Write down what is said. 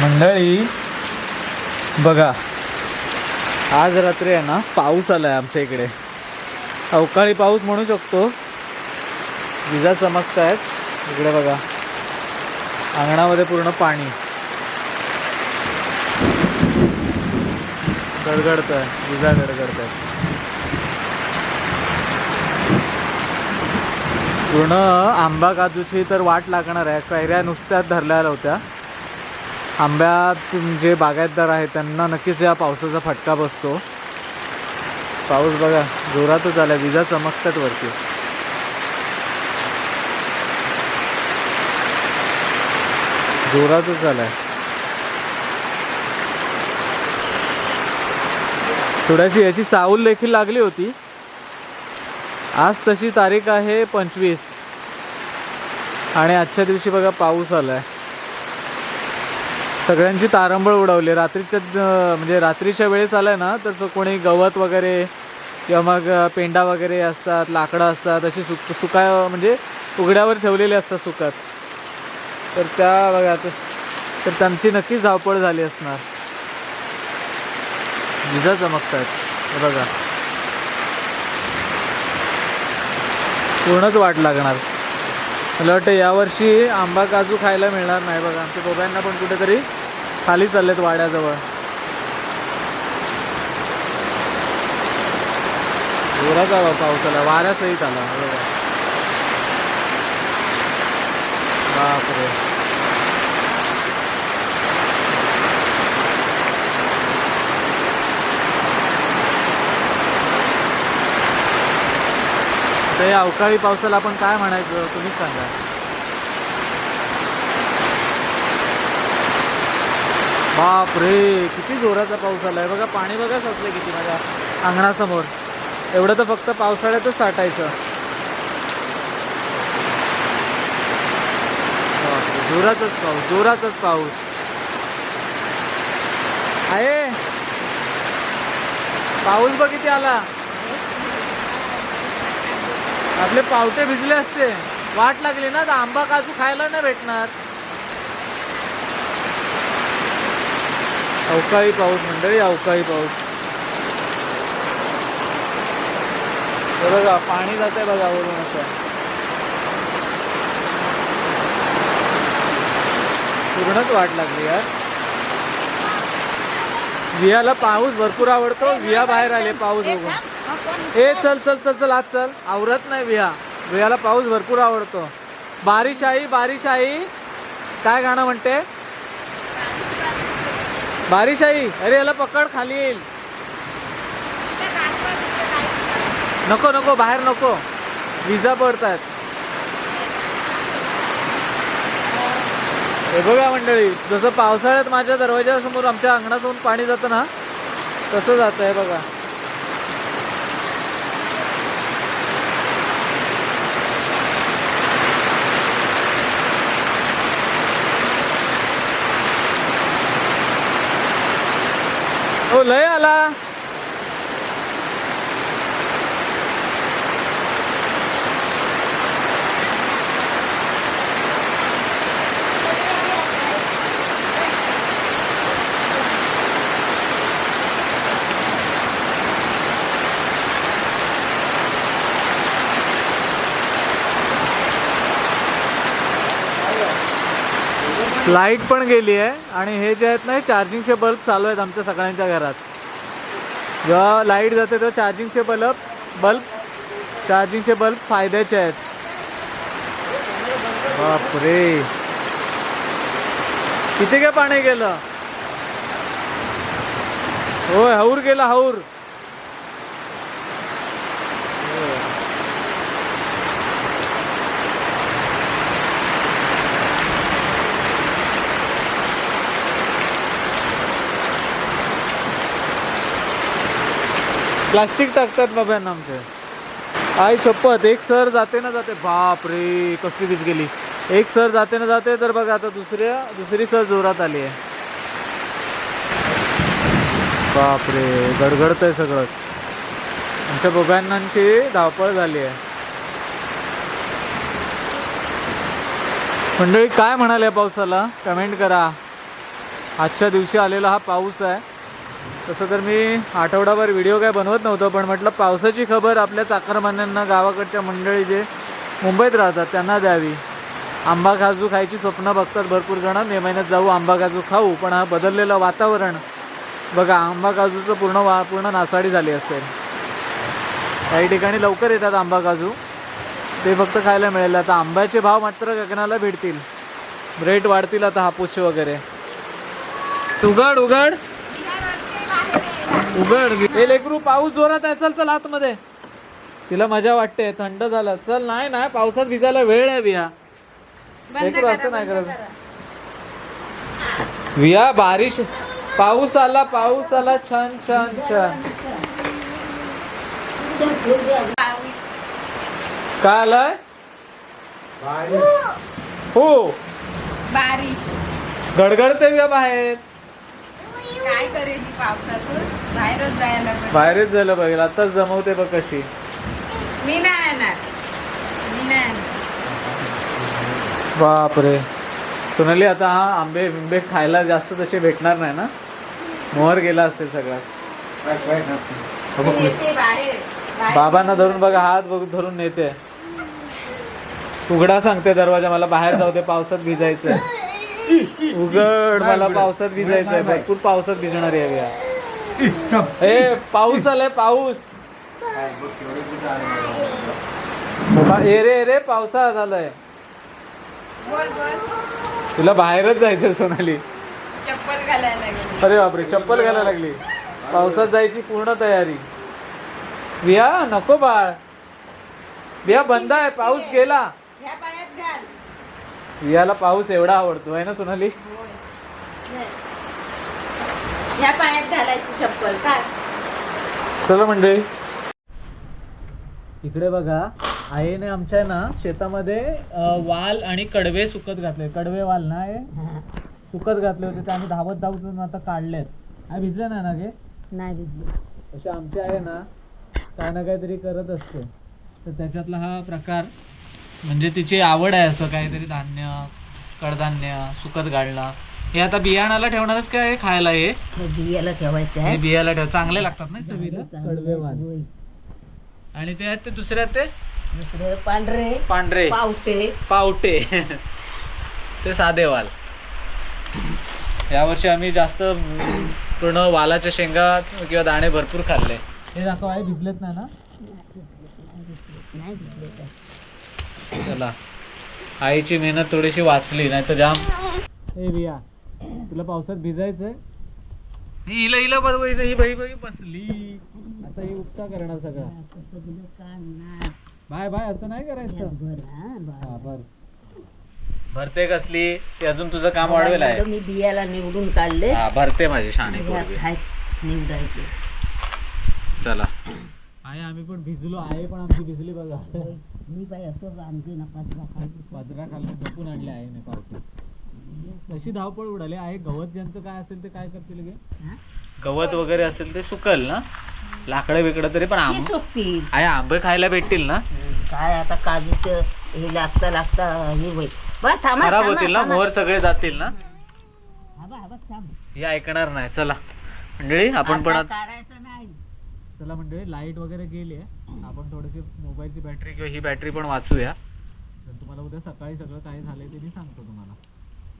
मंडळी बघा. आज रात्री आहे ना पाऊस आला आहे आमच्या इकडे. अवकाळी पाऊस म्हणू शकतो. विजा चमकत आहेत इकडे बघा. अंगणामध्ये पूर्ण पाणी. गडगडत आहे विजा गडगडत आहेत पूर्ण आंबा काजूची तर वाट लागणार आहे. कैऱ्या नुसत्याच धरल्या होत्या. आंब्यात जे बागायतदार आहेत त्यांना नक्कीच या पावसाचा फटका बसतो. पाऊस बघा जोरातच आला विजा चमकतात वरती. जोरातच आलाय. थोड्याशी याची चाहूल देखील लागली होती. आज तशी तारीख आहे पंचवीस. आणि आजच्या दिवशी बघा पाऊस आलाय. सगळ्यांची तारंबळ उडवली. रात्रीच्या म्हणजे रात्रीच्या वेळेस आलाय ना तर कोणी गवत वगैरे किंवा मग पेंडा वगैरे असतात लाकडं असतात अशी सुक सुका म्हणजे उघड्यावर ठेवलेले असतात सुकात. तर त्या बघा तर त्यांची नक्कीच धावपळ झाली असणार. विजा चमकतात बघा. पूर्णच वाट लागणार. मला वाटतं यावर्षी आंबा काजू खायला मिळणार नाही बघा. आमच्या दोघांना पण कुठेतरी खाली चाललेत वाड्याजवळ. जोरात आला पाऊस आला वाऱ्यासहित आला. बघा. बापरे. तर या अवकाळी पावसाला आपण काय म्हणायचं तुम्हीच सांगा. बाप रे किती जोराचा पाऊस आलाय. बघा पाणी बघा साचलं किती माझ्या अंगणासमोर. एवढं तर फक्त पावसाळ्यातच साठायचं. जोरातच पाऊस जोरातच पाऊस. आहे. पाऊस बघ किती आला. आपले पावटे भिजले असते. वाट लागली ना तर आंबा काजू खायला नाही भेटणार. अवकाळी पाऊस मंडळी अवकाळी पाऊस. हे बघा पाणी जात आहे बघा वरून असं. पूर्णच वाट लागली यार. वियाला पाऊस भरपूर आवडतो विया बाहेर आले पाऊस बघून ए चल चल चल चल आज चल. आवरत नाही विया वियाला पाऊस भरपूर आवडतो. बारिश आई बारिश आई काय गाणं म्हणते? बारिश आई अरे याला पकड खाली येईल. नको नको बाहेर नको. विजा पडतात हे बघा मंडळी जसं पावसाळ्यात माझ्या दरवाजासमोर आमच्या अंगणातून पाणी जातं ना तसं जात आहे बघा. हो लय आला लाइट पण गेली आहे आणि हे जे आहेत ना हे चार्जिंगचे बल्ब चालू आहेत आमच्या सगळ्यांच्या घरात. जेव्हा लाइट जाते तेव्हा चार्जिंगचे बल्ब बल्ब चार्जिंगचे बल्ब फायद्याचे आहेत. बापरे. किती काय पाणी गेलं? होय हौर गेला हौर. प्लास्टिक टाकतात बाबांना आमचे. आई शपथ एक सर जाते ना जाते. बाप रे कसली वीज गेली एक सर जाते ना जाते तर बघा आता दुसऱ्या दुसरी सर जोरात आली आहे. बाप रे गडगडत आहे सगळं. आमच्या बोब्यांनांची धावपळ झाली आहे. मंडळी काय म्हणाले पावसाला? कमेंट करा. आजच्या दिवशी आलेला हा पाऊस आहे. तसं तर मी आठवडाभर व्हिडिओ काय बनवत नव्हतो पण म्हटलं पावसाची खबर आपल्या चाकरमान्यांना गावाकडच्या मंडळी जे मुंबईत राहतात त्यांना द्यावी. आंबा काजू खायची स्वप्न बघतात भरपूर जण. मे महिन्यात जाऊ आंबा काजू खाऊ पण हा बदललेलं वातावरण. बघा आंबा काजूचं पूर्ण वा पूर्ण नासाडी झाली असेल. काही ठिकाणी लवकर येतात आंबा काजू. ते फक्त खायला मिळेल. आता आंब्याचे भाव मात्र गगनाला भेटतील. रेट वाढतील आता हापूसचे वगैरे. उघड उघड. उघड हे लेकरू पाऊस जोरात आहे. चल चल आतमध्ये. तिला मजा वाटते. थंड झालं. चल नाही ना पावसात भिजायला वेळ आहे विहा. लेकरू असं नाही करत विहा बारिश. पाऊस आला पाऊस आला. छान छान छान. काय आलाय? हो. बारिश. गडगडते विहा बाहेर. काय करेल ही पावसातून? बाहेरच जायला पाहिजे. बाहेरच झालं पाहिजे आताच जमवते बघ कशी. मी नाही येणार मी नाही येणार बापरे. सोनाली आता हा आंबे बिंबे खायला जास्त तसे भेटणार नाही ना? मोहर गेला असेल सगळा. मी येते बाहेर. बाहेर. बाबांना धरून बघा हात बघ धरून नेते. उघडा सांगते दरवाजा मला बाहेर जाऊ दे पावसात भिजायचंय. उघड मला पावसात भिजायचंय भरपूर पावसात भिजणार आहे या. ए पाऊस आलाय पाऊस. ए रे ए रे पावसा झालाय. तुला बाहेरच जायचं सोनाली. चप्पल घालायला अरे बापरे चप्पल घालायला लागली. पावसात जायची पूर्ण तयारी. विया नको बाळ. विया बंद आहे पाऊस गेला. वियाला पाऊस एवढा आवडतो आहे ना सोनाली? घालायची चप्पल काय? चला मंडळी. इकडे बघा आईने आमच्या ना शेतामध्ये अं, वाल आणि कडवे सुकत घातले. कडवे वाल ना हे? सुकत घातले होते ते आम्ही धावत धावत आता काढलेत. आहे भिजले नाही ना गे? नाही भिजली. असे आमचे आहे ना काय ना काहीतरी करत असते. तर त्याच्यातला हा प्रकार म्हणजे तिची आवड आहे असं काहीतरी धान्य कडधान्य सुकत घालणं हे आता बियाणाला ठेवणारच काय हे खायला हे? बियाला ठेवायचं हे बियाला ठेव चांगले लागतात ना चवीला? कडवे वाल आणि ते आहेत ते दुसरे आहेत ते? दुसरे पांढरे पांढरे. पावटे. पावटे. ते साधे वाल. यावर्षी आम्ही जास्त पूर्ण वालाच्या शेंगा किंवा दाणे भरपूर खाल्ले. हे दाखव आहे भिजलेत नाही ना? नाही चला. आईची मेहनत थोडीशी वाचली नाही तर जाम. ए बिया तुला पावसात भिजायचंय? हिला हिला बरोबर इथं ही बाई बाई बसली. आता ही उपचा करणार सगळा. बाय बाय असं नाही करायचं. बर भरते कसली? ते अजून तुझं काम वाढवेल आहे. मी बियाला निवडून काढले. हा भरते माझी शाणे निवडायचे. चला. आहे आम्ही पण भिजलो. आहे पण आमची भिजली बघा. मी बाई असं आमची नका पदरा खालून जपून आणले आहे मी पावटी तशी धावपळ उडाली. आहे गवत ज्यांचं काय असेल ते काय करतील गे? गवत वगैरे असेल ते सुकल ना? लाकडं बिकडं तरी पण आंब सोपतील आहे आंबे खायला भेटतील ना? काय आता काजूचं हे लागता लागता हे होईल. बरं थांबा खराब होतील ना. मोहर सगळे जातील ना? थांबा. हे ऐकणार नाही. चला. मंडळी आपण पण आता काढायचं चला मंडळी लाइट वगैरे गेली आहे. आपण थोडीशी मोबाईलची बॅटरी किंवा ही बॅटरी पण वाचूया. तर तुम्हाला उद्या सकाळी सगळं काय झालंय ते मी सांगतो तुम्हाला.